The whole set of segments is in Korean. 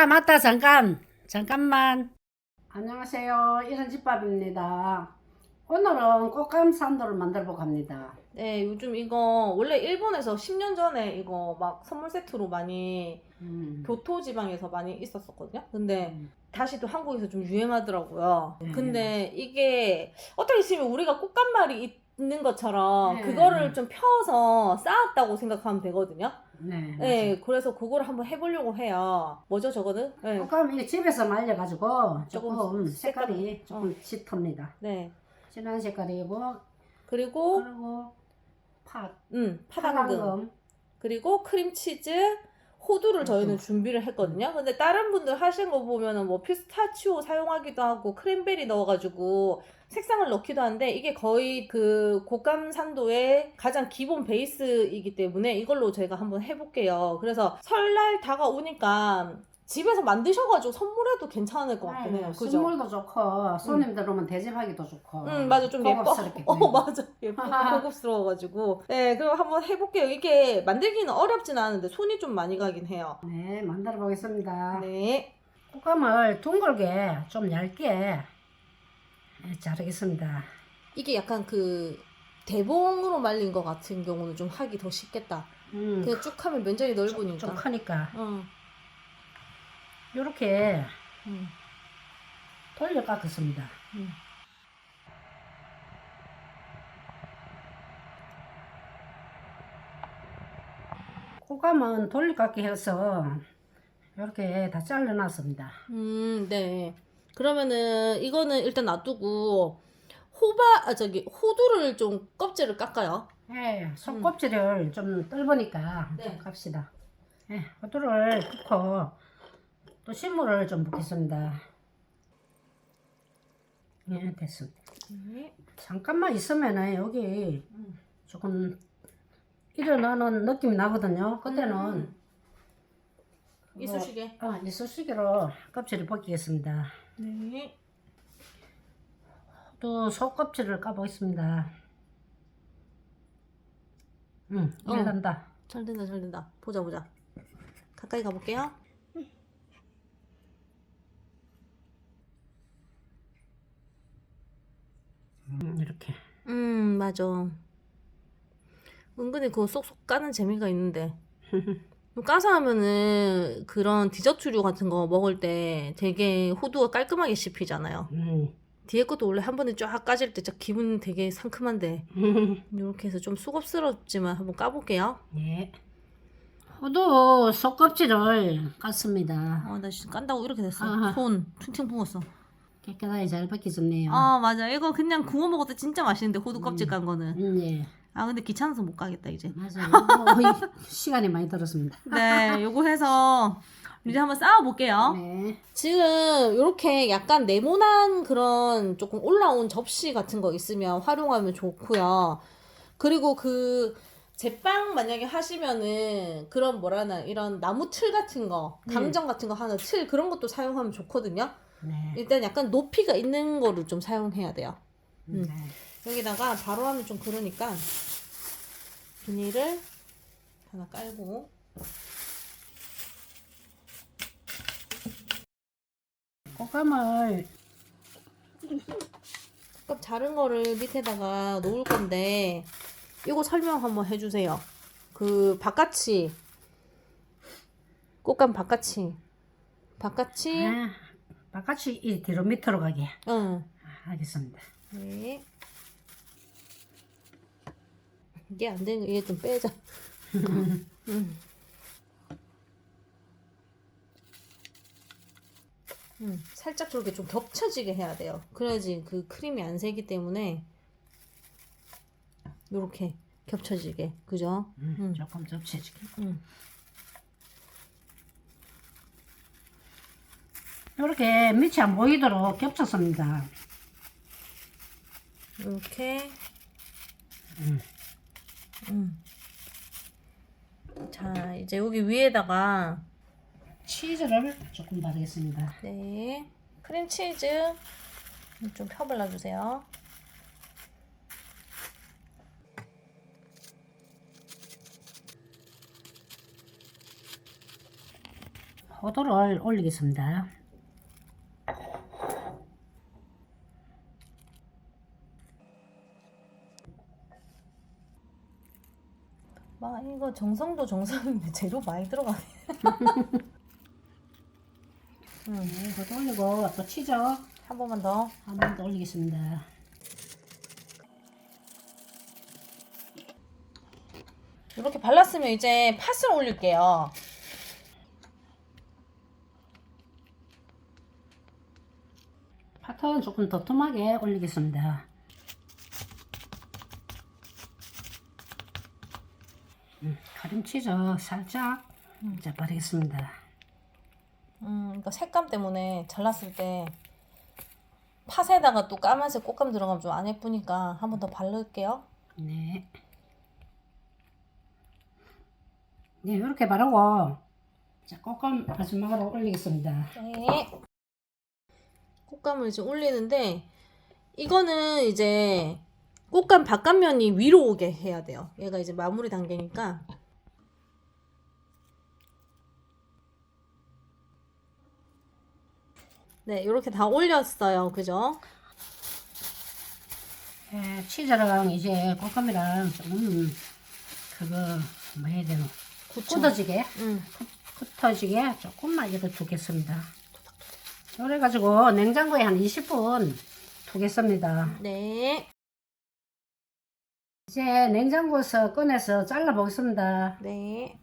아, 맞다. 잠깐. 잠깐만. 안녕하세요. 이런 집밥입니다. 오늘은 꽃감 산도를 만들어 보고 합니다. 네, 요즘 이거 원래 일본에서 10년 전에 이거 막 선물 세트로 많이 음. 교토 지방에서 많이 있었었거든요. 근데 음. 다시 또 한국에서 좀 유행하더라고요. 네. 근데 이게 어떻게 치면 우리가 꽃감말이 있는 것처럼 네. 그거를 좀 펴서 쌓았다고 생각하면 되거든요. 네. 네, 그래서 그거를 한번 해보려고 해요. 뭐죠, 저거는? 네. 꽃감 이게 집에서 말려가지고 조금, 조금 색깔이 색깔이- 조금 짙습니다. 네. 진한 색깔이고 그리고, 그리고 팥, 음, 파당금. 파당금. 그리고 크림치즈, 호두를 저희는 호두. 준비를 했거든요. 근데 다른 분들 하신 거 보면은 뭐 피스타치오 사용하기도 하고 크랜베리 넣어가지고 색상을 넣기도 하는데 이게 거의 그 곶감 산도의 가장 기본 베이스이기 때문에 이걸로 제가 한번 해볼게요. 그래서 설날 다가오니까 집에서 만드셔가지고 선물해도 괜찮을 것 같긴 해요. 그죠? 네, 선물도 좋고 손님들 오면 대접하기도 좋고. 응 맞아. 좀 예뻐. 고급스럽게 어 보이고. 맞아. 예쁘고 고급스러워가지고. 네 그럼 한번 해볼게요. 이게 만들기는 어렵진 않은데 손이 좀 많이 가긴 해요. 네, 만들어 보겠습니다. 네. 꽃감을 둥글게 좀 얇게. 네, 자르겠습니다. 이게 약간 그 대봉으로 말린 것 같은 경우는 좀 하기 더 쉽겠다. 음, 그냥 쭉 하면 면적이 좀, 넓으니까. 좀 크니까. 응, 이렇게 응, 돌려 깎았습니다. 응. 꽃감은 돌려 깎기 해서 이렇게 다 잘라놨습니다. 음, 네 그러면은 이거는 일단 놔두고 호박 아 저기 호두를 좀 껍질을 깎아요 네, 속껍질을 좀 떫으니까 네. 좀 깝시다. 네, 호두를 붓고 또 신물을 좀 붓겠습니다. 네, 됐습니다. 네. 잠깐만 있으면은 여기 음. 조금 일어나는 느낌이 나거든요. 그때는 음. 이쑤시개 어, 이쑤시개로 껍질을 벗기겠습니다. 네 또 속껍질을 까보겠습니다. 응, 어. 일 간다. 잘 된다, 잘 된다. 보자, 보자. 가까이 가볼게요. 음, 이렇게. 음, 맞아. 은근히 그거 쏙쏙 까는 재미가 있는데. 까서 하면은 그런 디저트류 같은 거 먹을 때 되게 호두가 깔끔하게 씹히잖아요. 음. 뒤에 것도 원래 한 번에 쫙 까질 때 진짜 기분 되게 상큼한데. 이렇게 해서 좀 수고스럽지만 한번 까볼게요. 네. 호두 속껍질을 깠습니다. 아, 나 지금 깐다고 이렇게 됐어. 아하. 손 퉁퉁 부었어. 깨끗하게 잘 벗겨졌네요. 아 맞아 이거 그냥 구워 먹어도 진짜 맛있는데 호두 껍질 깐 거는 음, 예. 아 근데 귀찮아서 못 가겠다 이제 맞아요. 어, 시간이 많이 들었습니다. 네 요거 해서 이제 한번 쌓아 볼게요 네. 지금 이렇게 약간 네모난 그런 조금 올라온 접시 같은 거 있으면 활용하면 좋고요 그리고 그 제빵 만약에 하시면은 그런 뭐라나 이런 나무 틀 같은 거 네. 강정 같은 거 하는 틀 그런 것도 사용하면 좋거든요 네. 일단 약간 높이가 있는 거를 좀 사용해야 돼요 음. 네. 여기다가 바로 하면 좀 그러니까 비닐을 하나 깔고 꽃감을 조금 자른 거를 밑에다가 놓을 건데 이거 설명 한번 해주세요. 그 바깥이 꽃감 바깥이 바깥이 아, 바깥이 이 뒤로 밑으로 가게 응 하겠습니다. 네. 이게 안 되는 거 이게 좀 빼자. 음. 음, 살짝 저렇게 좀 겹쳐지게 해야 돼요. 그래야지 그 크림이 안 새기 때문에 요렇게 겹쳐지게 그죠? 음, 음. 조금 접시해줄게. 음. 이렇게 밑이 안 보이도록 겹쳤습니다. 이렇게 음. 음. 자 이제 여기 위에다가 치즈를 조금 바르겠습니다. 네. 크림치즈 좀 펴발라 주세요. 호두를 올리겠습니다. 막 이거 정성도 정성인데 재료 많이 들어가네. 음, 네, 호두 올리고 또 치즈 한한 번만 더. 번더 올리겠습니다. 이렇게 발랐으면 이제 팥을 올릴게요. 파턴 조금 도톰하게 올리겠습니다. 음, 크림치즈 살짝 이제 바르겠습니다. 음, 이거 색감 때문에 잘랐을 때 팥에다가 또 까만색 꽃감 들어가면 좀 안 예쁘니까 한 번 더 바를게요. 네. 네, 이렇게 바르고 자, 꽃감 마지막으로 올리겠습니다. 네. 꽃감을 이제 올리는데 이거는 이제 꽃감 바깥면이 위로 오게 해야 돼요. 얘가 이제 마무리 단계니까. 네, 이렇게 다 올렸어요. 그죠? 예, 치즈랑 이제 꽃감이랑 조금 그거 뭐 해야 되노? 굳어지게 음. 굳어지게 조금만 이렇게 두겠습니다. 그래가지고 냉장고에 한 20분 두겠습니다. 네. 이제 냉장고에서 꺼내서 잘라 보겠습니다. 네.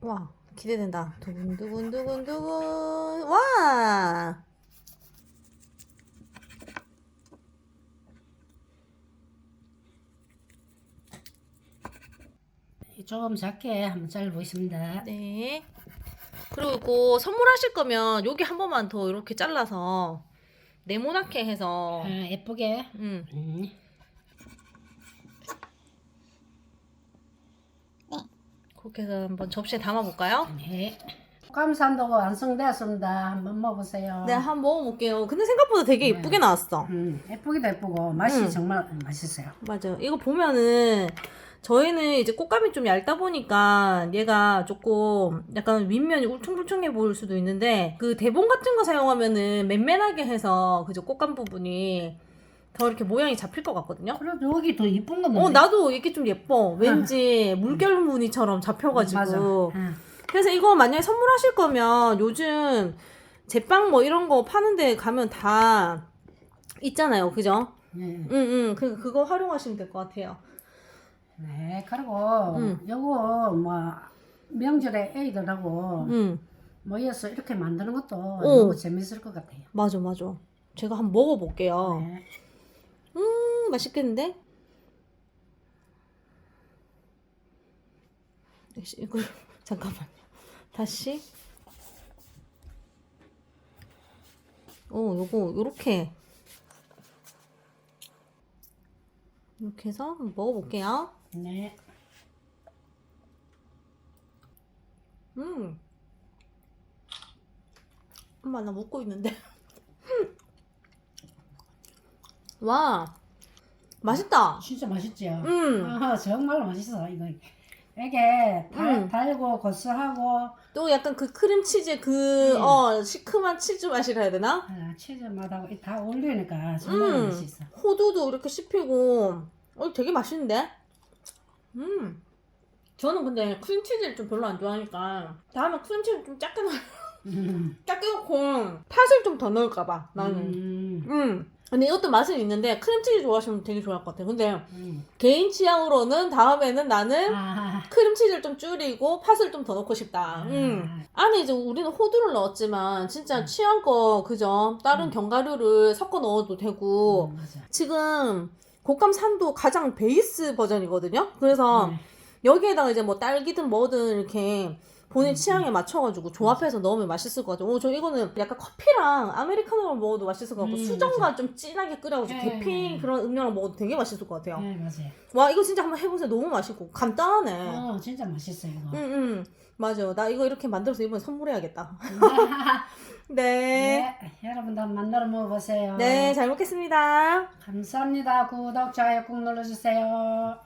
와, 기대된다. 두근두근두근두근. 와! 좀 작게 한번 잘라 보겠습니다. 네. 그리고 선물하실 거면 여기 한 번만 더 이렇게 잘라서 네모나게 해서 아, 예쁘게. 음. 음. 그렇게 해서 한번 접시에 담아 볼까요? 네. 꽃감산도가 완성되었습니다. 한번 먹어보세요. 네, 한번 먹어볼게요. 근데 생각보다 되게 예쁘게 나왔어. 음, 예쁘기도 예쁘고 맛이 음. 정말 맛있어요. 맞아요. 이거 보면은 저희는 이제 꽃감이 좀 얇다 보니까 얘가 조금 약간 윗면이 울퉁불퉁해 보일 수도 있는데 그 대본 같은 거 사용하면은 맨맨하게 해서 그저 꽃감 부분이 더 이렇게 모양이 잡힐 것 같거든요. 그래도 여기 더 이쁜 건데. 어 나도 이게 좀 예뻐. 왠지 물결 무늬처럼 잡혀가지고. 응. 그래서 이거 만약에 선물하실 거면 요즘 제빵 뭐 이런 거 파는데 가면 다 있잖아요. 그죠? 네. 응, 응. 그, 그거 활용하시면 될 것 같아요. 네. 그리고 음. 요거 뭐 명절에 애들하고 응. 모여서 이렇게 만드는 것도 오. 너무 재밌을 것 같아요. 맞아, 맞아. 제가 한번 먹어볼게요. 네. 음, 맛있겠는데? 역시 이거 잠깐만요. 다시. 오, 요거 요렇게 이렇게 해서 한번 먹어볼게요. 네. 음. 엄마 나 먹고 있는데. 와, 맛있다. 진짜 맛있죠? 음. 아, 정말로 맛있어 이거. 이게 달, 음. 달고 고소하고 또 약간 그 크림 치즈 그, 음. 어, 시큼한 치즈 맛이라 해야 되나? 아, 치즈 맛하고 다 어울리니까 정말 음. 맛있어. 호두도 이렇게 씹히고, 어, 되게 맛있는데? 음. 저는 근데 크림치즈를 좀 별로 안 좋아하니까, 다음에 크림치즈 좀 작게 넣어, 음. 작게 넣고, 팥을 좀 더 넣을까봐, 나는. 음. 음. 근데 이것도 맛은 있는데, 크림치즈 좋아하시면 되게 좋아할 것 같아요. 근데, 음. 개인 취향으로는 다음에는 나는 아. 크림치즈를 좀 줄이고, 팥을 좀 더 넣고 싶다. 음. 아. 안에 이제 우리는 호두를 넣었지만 진짜 음. 취향껏 그죠 다른 음. 견과류를 섞어 넣어도 되고 음. 지금 곶감 산도 가장 베이스 버전이거든요 그래서 네. 여기에다가 이제 뭐 딸기든 뭐든 이렇게 본인 음. 취향에 맞춰가지고 조합해서 넣으면 맛있을 것 같아요 오, 저 이거는 약간 커피랑 아메리카노를 먹어도 맛있을 것 같고 음, 수정과 좀 진하게 끓여가지고 네. 대핑 그런 음료랑 먹어도 되게 맛있을 것 같아요 네, 맞아요. 와 이거 진짜 한번 해보세요 너무 맛있고 간단하네 어, 진짜 맛있어 이거. 응, 응. 맞아. 나 이거 이렇게 만들어서 이번에 선물해야겠다. 네. 네. 여러분도 만들어 먹어보세요. 네, 잘 먹겠습니다. 감사합니다. 구독, 좋아요 꾹 눌러주세요.